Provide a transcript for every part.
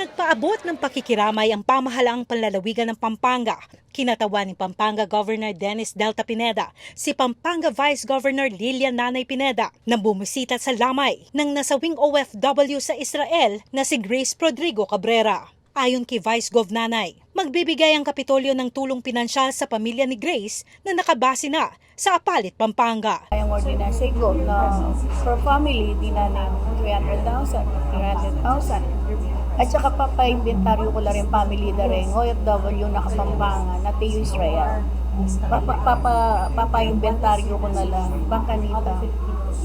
Nagpaabot ng pakikiramay ang pamahalaang panlalawigan ng Pampanga. Kinatawa ni Pampanga Governor Dennis Delta Pineda, si Pampanga Vice Governor Lilian Nanay Pineda na bumisita sa lamay ng nasawing OFW sa Israel na si Grace Rodrigo Cabrera. Ayon kay Vice Gov Nanay, magbibigay ang Kapitolyo ng tulong pinansyal sa pamilya ni Grace na nakabase na sa Apalit, Pampanga. Yung ordinance ko na per family, di na ng 300,000, 300,000. At saka papa-inventaryo ko lang rin family na rin, OFW na Kapampangan, na Tiyo Israel. Papa, papa, papa-inventaryo ko na lang, Bangkanita.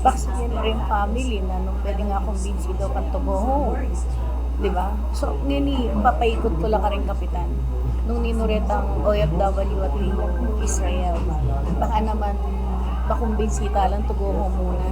Vaccine na rin family na nung pwede nga akong binsi daw home. Di ba? So, ngini, papaikot ko lang ka rin kapitan. Nung ninuret ang OFW at Israel. Baka naman, bakumbinsita lang to go home muna.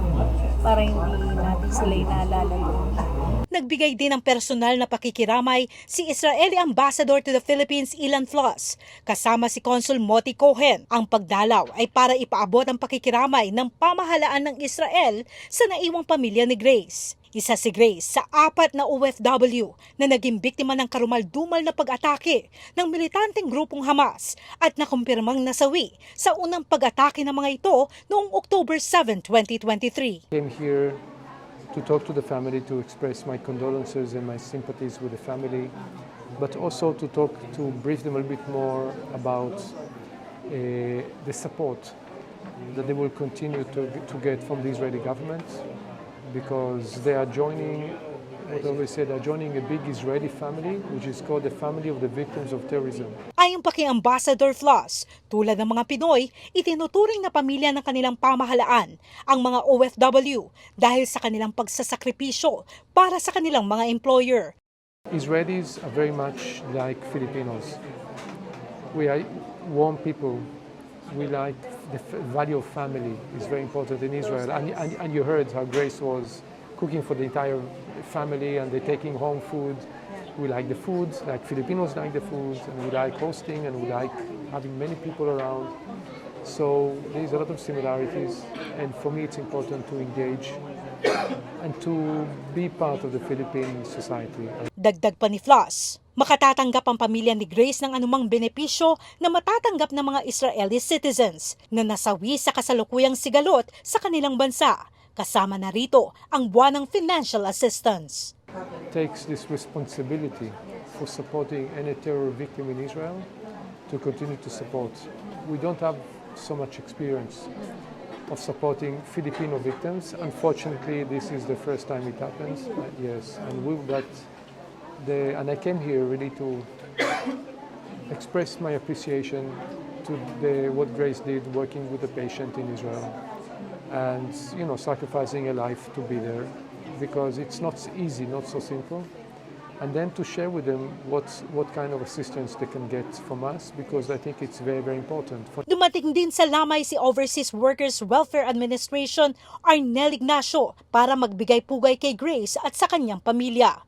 Para hindi natin sila inaalala doon. Nagbigay din ng personal na pakikiramay si Israeli Ambassador to the Philippines Ilan Floss kasama si Consul Moti Cohen. Ang pagdalaw ay para ipaabot ang pakikiramay ng pamahalaan ng Israel sa naiwang pamilya ni Grace. Isa si Grace sa apat na OFW na naging biktima ng karumal-dumal na pag-atake ng militanteng grupong Hamas at nakumpirmang nasawi sa unang pag-atake ng mga ito noong October 7, 2023. came here to talk to the family, to express my condolences and my sympathies with the family, but also to talk, to brief them a little bit more about uh, the support that they will continue to, to get from the Israeli government because they are joining, what I always say, they're joining a big Israeli family, which is called the family of the victims of terrorism. Ayon pa kay Ambassador Floss, tulad ng mga Pinoy, itinuturing na pamilya ng kanilang pamahalaan ang mga OFW dahil sa kanilang pagsasakripisyo para sa kanilang mga employer. Israelis are very much like Filipinos. We are warm people. We like the value of family is very important in Israel. And, and, and you heard how Grace was cooking for the entire family and they're taking home food. We like the food, like Filipinos like the food, and we like hosting and we like having many people around. So there's a lot of similarities, and for me it's important to engage and to be part of the Philippine society. Dagdag pa ni Floss, makatatanggap ang pamilya ni Grace ng anumang benepisyo na matatanggap ng mga Israeli citizens na nasawi sa kasalukuyang sigalot sa kanilang bansa. Kasama na rito ang buwan ng financial assistance. takes this responsibility for supporting any terror victim in Israel to continue to support. We don't have so much experience of supporting Filipino victims. Unfortunately, this is the first time it happens. Uh, yes, and we but the and I came here really to express my appreciation to the what Grace did working with the patient in Israel and you know sacrificing a life to be there because it's not easy, not so simple. And then to share with them what what kind of assistance they can get from us because I think it's very very important. Dumating din sa lamay si Overseas Workers Welfare Administration Arnel Ignacio para magbigay pugay kay Grace at sa kanyang pamilya.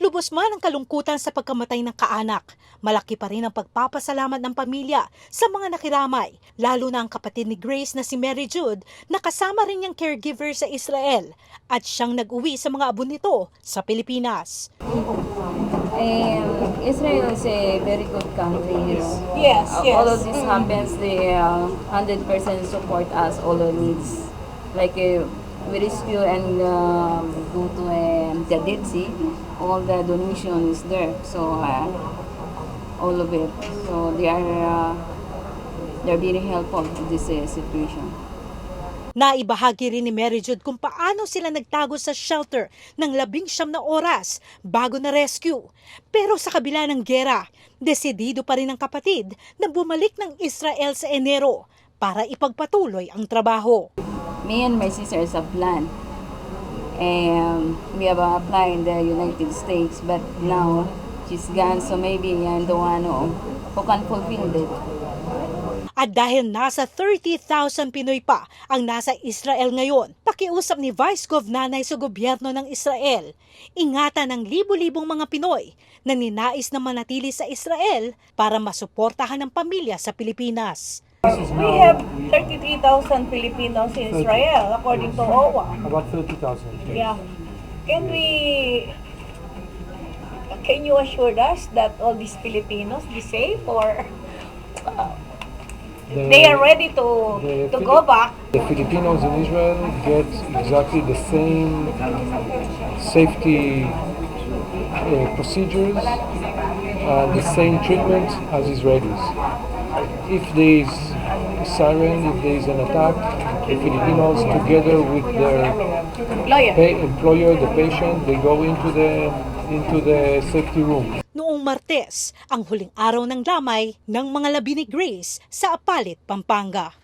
Lubos man ang kalungkutan sa pagkamatay ng kaanak, malaki pa rin ang pagpapasalamat ng pamilya sa mga nakiramay, lalo na ang kapatid ni Grace na si Mary Jude na kasama rin niyang caregiver sa Israel at siyang nag-uwi sa mga abon nito sa Pilipinas. Um, Israel is a very good country, you know. Yes, Uh, yes. All of this happens, they uh, 100% support us, all our needs. Like uh, we rescue and um, go to um, the Dead Sea, all the donation is there. So uh, all of it. So they are uh, they're very helpful in this uh, situation. Naibahagi rin ni Mary Jude kung paano sila nagtago sa shelter ng labing siyam na oras bago na rescue. Pero sa kabila ng gera, desidido pa rin ang kapatid na bumalik ng Israel sa Enero para ipagpatuloy ang trabaho. Me and my sisters have planned. And we have applied in the United States, but now she's gone, so maybe I'm the one who, who can fulfill it. At dahil nasa 30,000 Pinoy pa ang nasa Israel ngayon, pakiusap ni Vice Gov Nanay sa gobyerno ng Israel, ingatan ng libo-libong mga Pinoy na ninais na manatili sa Israel para masuportahan ang pamilya sa Pilipinas. We have 33,000 Filipinos in Israel, according to OWA. about 30,000. Yeah. Can we Can you assure us that all these Filipinos be safe or The- they are ready to the to Fili- go back? The Filipinos in Israel get exactly the same safety uh, procedures and the same treatment as Israelis. If there is a siren, if there is an attack, the Filipinos, together with their Employer. pay, employer, the patient, they go into the into the safety room. Noong Martes, ang huling araw ng lamay ng mga labi ni Grace sa Apalit, Pampanga.